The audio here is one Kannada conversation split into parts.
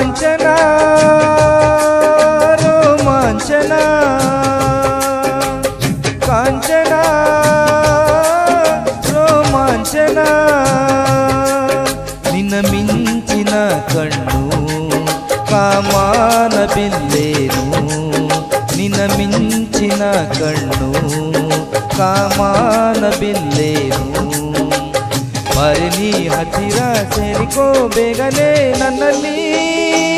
ಕಾಂಚನ ರೋಮಾಂಚನ ಕಾಂಚನ ರೋಮಾಂಚನ ನಿನ್ನ ಮಿಂಚಿನ ಕಣ್ಣು ಕಾಮಾನ ಬಿಲ್ಲೇನು ನಿನ್ನ ಮಿಂಚಿನ ಕಣ್ಣು ಕಾಮಾನ ಬಿಲ್ಲೇನು ಮರಿ ನೀ ಹತ್ತಿರ ಸೇರಿಕೋ ಬೇಗನೆ ನನ್ನಲ್ಲಿ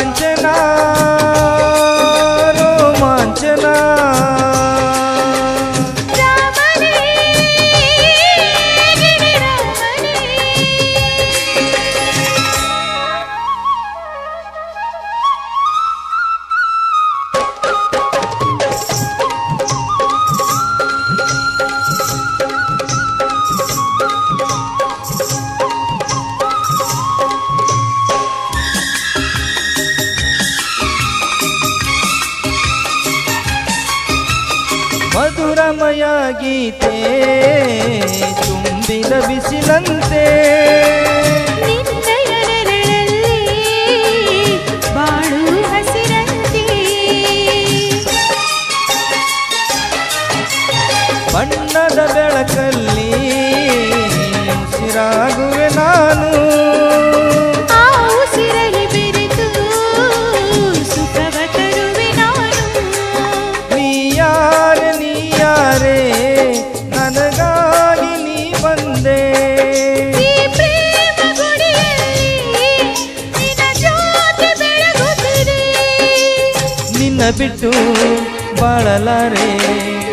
ಕಾಂಚನ ಮಧುರಮಯ ಗೀತೆ ತುಂಬಿದ ಬಿಸಿಲಂತೆ. ಬಣ್ಣದ ಬೆಳಕಲ್ಲಿ ಉಸಿರಾಗುವೆ ನಿನ್ನ ಬಿಟ್ಟು ಬಾಳಲಾರೆ.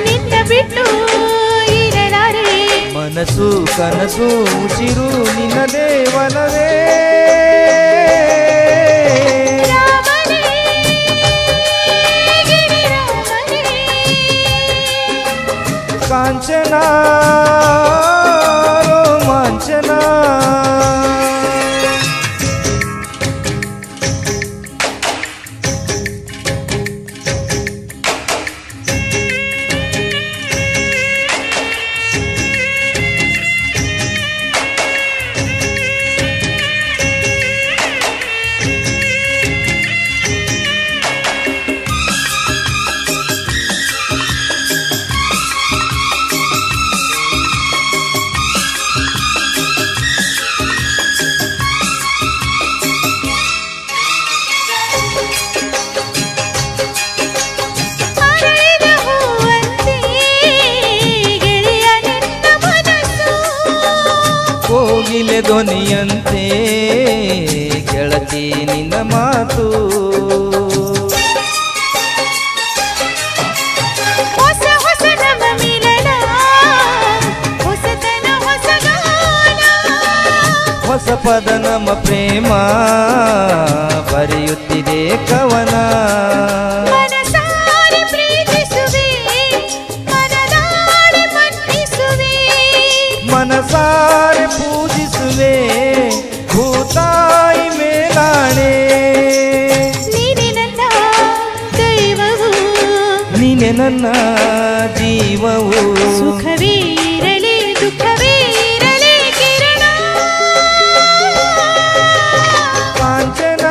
ನಿನ್ನ ಬಿಟ್ಟು ಇರಲಾರೆ. ಮನಸ್ಸು ಕನಸು ಉಸಿರು ನಿನ್ನ ದೇವನವೇ ಧ್ವನಿಯಂತೆ ಗೆಳತಿ ನಿನ್ನ ಮಾತು. ಹೊಸ ಪದ ನಮ್ಮ ಪ್ರೇಮ. ನನ್ನ ಜೀವವು. ಸುಖವೇ ಇರಲಿ ದುಃಖವೇ ಇರಲಿ ಕಿರಣ. ಕಾಂಚನ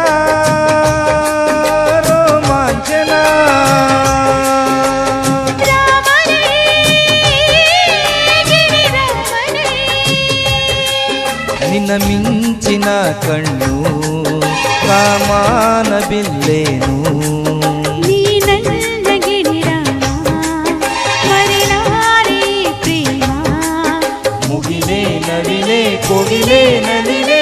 ರೋಮಾಂಚನ. ನಿನ್ನ ಮಿಂಚಿನ ಕಣ್ಣು ಕಾಮಾನ ಬಿಲ್ಲೇನು. நதிலே கொடிலே நதிலே